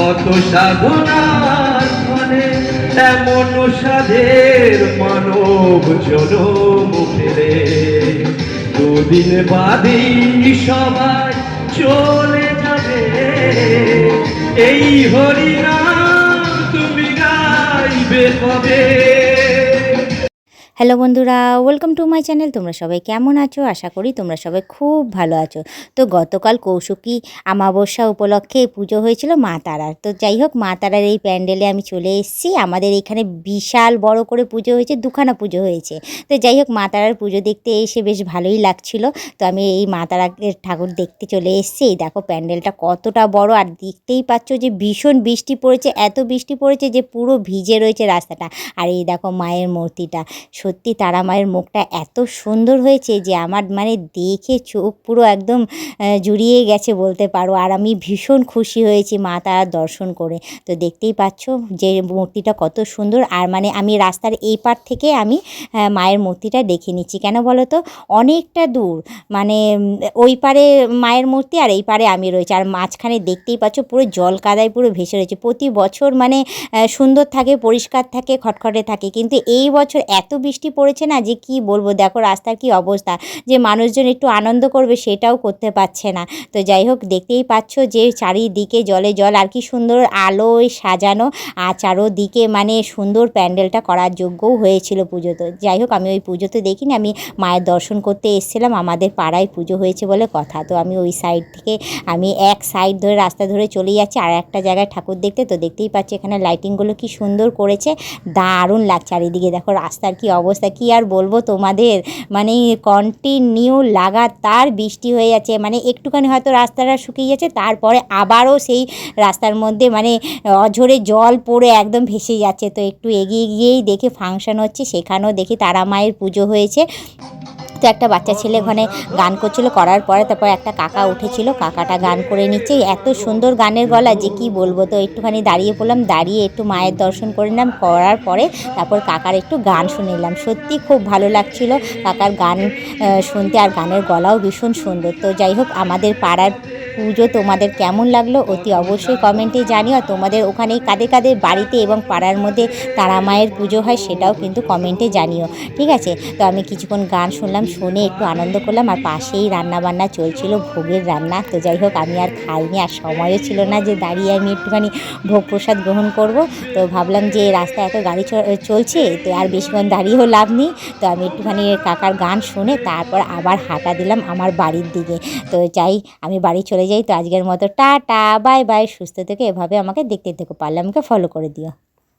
কত সাধনার ফলে এমন সাধের মানব জনম ফেলে দুদিন বাদে সবাই চলে যাবে। এই হরিনাম তুমি গাইবে কবে? হ্যালো বন্ধুরা, ওয়েলকাম টু মাই চ্যানেল। তোমরা সবাই কেমন আছো? আশা করি তোমরা সবাই খুব ভালো আছো। তো গতকাল কৌশুকি আমাবস্যা উপলক্ষে পুজো হয়েছিল মা তারার। তো যাই হোক, মা তারার এই প্যান্ডেলে আমি চলে এসেছি। আমাদের এখানে বিশাল বড় করে পুজো হয়েছে, দুখানা পুজো হয়েছে। তো যাই হোক, মা তারার পুজো দেখতে এসে বেশ ভালোই লাগছিল। তো আমি এই মা তারার ঠাকুর দেখতে চলে এসেছি। এই দেখো, প্যান্ডেলটা কতটা বড় আর দেখতেই পাচ্ছ যে ভীষণ বৃষ্টি পড়েছে, এত বৃষ্টি পড়েছে যে পুরো ভিজে রয়েছে রাস্তাটা। আর এই দেখো, মায়ের মূর্তিটা। সত্যি তারা মায়ের মুখটা এত সুন্দর হয়েছে যে আমার মানে দেখে চোখ পুরো একদম জুড়িয়ে গেছে বলতে পারো। আর আমি ভীষণ খুশি হয়েছি মা তারার দর্শন করে। তো দেখতেই পাচ্ছ যে মূর্তিটা কত সুন্দর। আর মানে আমি রাস্তার এই পার থেকে আমি মায়ের মূর্তিটা দেখে নিচ্ছি। কেন বলো তো? অনেকটা দূর। মানে ওই পারে মায়ের মূর্তি আর এই পারে আমি রয়েছে। আর মাঝখানে দেখতেই পাচ্ছ পুরো জল কাদায় পুরো ভেসে রয়েছে। প্রতি বছর মানে সুন্দর থাকে, পরিষ্কার থাকে, খটখটে থাকে। কিন্তু এই বছর এত বৃষ্টি পড়েছে না যে কি বলব? দেখো রাস্তার কি অবস্থা। যে মানুষজন একটু আনন্দ করবে সেটাও করতে পারছে না। তো যাই হোক, দেখতেই পাচ্ছ যে চারিদিকে জলে জল আর কি সুন্দর আলোয় সাজানো আর চারোদিকে মানে সুন্দর প্যান্ডেলটা করার যোগ্যও হয়েছিল পুজো তো যাই হোক, আমি ওই পুজো তো দেখিনি, আমি মায়ের দর্শন করতে এসেছিলাম, আমাদের পাড়ায় পুজো হয়েছে বলে কথা। তো আমি ওই সাইড থেকে, আমি এক সাইড ধরে রাস্তা ধরে চলে যাচ্ছি, আর একটা জায়গায় ঠাকুর দেখতে। তো দেখতেই পাচ্ছি এখানে লাইটিংগুলো কি সুন্দর করেছে। দারুণ লাগছে চারিদিকে। দেখো রাস্তার কি অবস্থা, কি আর বলব তোমাদের? মানে কন্টিনিউ লাগাতার বৃষ্টি হয়ে যাচ্ছে। মানে একটুখানি হয়তো রাস্তাটা শুকিয়ে যাচ্ছে তারপরে আবারও সেই রাস্তার মধ্যে মানে অঝরে জল পড়ে একদম ভেসে যাচ্ছে। তো একটু এগিয়ে গিয়েই দেখে ফাংশন হচ্ছে, সেখানেও দেখি তারা মায়ের পুজো হয়েছে। তো একটা বাচ্চা ছেলে ওখানে গান করছিল, করার পরে তারপর একটা কাকা উঠেছিল, কাকাটা গান করে নিচ্ছে। এত সুন্দর গানের গলা যে কি বলব, তো একটুখানি দাঁড়িয়ে পড়লাম, দাঁড়িয়ে একটু মায়ের দর্শন করে নিলাম, করার পরে তারপর কাকার একটু গান শুনে নিলাম। সত্যি খুব ভালো লাগছিল কাকার গান শুনতে, আর গানের গলাও ভীষণ সুন্দর। তো যাই হোক, আমাদের পাড়ার পুজো তোমাদের কেমন লাগল অতি অবশ্যই কমেন্টে জানিও। তোমাদের ওখানে কাদের কাদের বাড়িতে এবং পাড়ার মধ্যে তারা মায়ের পুজো হয় সেটাও কিন্তু কমেন্টে জানিও। ঠিক আছে? তো আমি কিছুক্ষণ গান শুনলাম, শুনে একটু আনন্দ করলাম, আর পাশেই রান্না বান্না চলছিল, ভোগের রান্না। তো যাই হোক, আমি আর খাইনি, আর সময়ও ছিল না যে দাঁড়িয়ে আমি একটুখানি ভোগ প্রসাদ গ্রহণ করব। তো ভাবলাম যে রাস্তায় এত গাড়ি চলছে, তো আর বেশিক্ষণ দাঁড়িয়েও লাভ নেই। তো আমি একটুখানি কাকার গান শুনে তারপর আবার হাঁটা দিলাম আমার বাড়ির দিকে। তো যাই, আমি বাড়ি চলে যাই। তো আজকের মতো টা টা বাই বাই, সুস্থ থেকে, এভাবে আমাকে দেখতে থেকো, পারলে আমাকে ফলো করে দিও।